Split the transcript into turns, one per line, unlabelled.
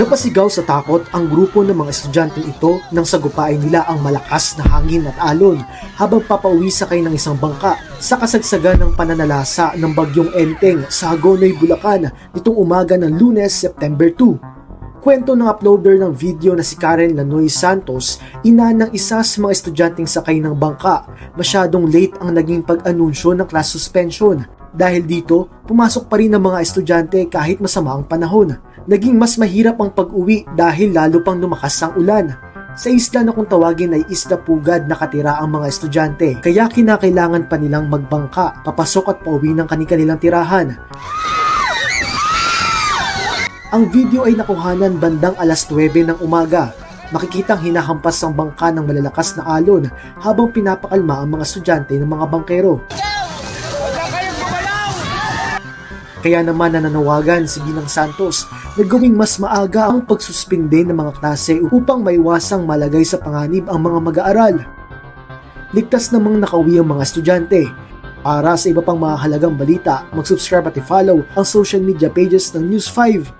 Napasigaw sa takot ang grupo ng mga estudyanteng ito nang sagupain nila ang malakas na hangin at alon habang papauwi sakay ng isang bangka sa kasagsagan ng pananalasa ng bagyong Enteng sa Hagonoy, Bulacan nitong umaga ng lunes, September 2. Kwento ng uploader ng video na si Karen Lanoy Santos, ina ng isa sa mga estudyanteng sakay ng bangka, masyadong late ang naging pag-anunsyo ng class suspension. Dahil dito, pumasok pa rin ang mga estudyante kahit masama ang panahon. Naging mas mahirap ang pag-uwi dahil lalo pang lumakas ang ulan. Sa isla na kung tawagin ay Isla Pugad nakatira ang mga estudyante, kaya kinakailangan pa nilang magbangka, papasok at pauwi ng kanilang tirahan. Ang video ay nakuhanan bandang alas 9 ng umaga. Makikitang hinahampas ang bangka ng malalakas na alon habang pinapakalma ang mga estudyante ng mga bangkero. Kaya naman nananawagan si Ginang Santos na gawing mas maaga ang pagsuspinde ng mga klase upang maiwasang malagay sa panganib ang mga mag-aaral. Ligtas namang nakauwi ang mga estudyante. Para sa iba pang mahalagang balita, mag-subscribe at i-follow ang social media pages ng News 5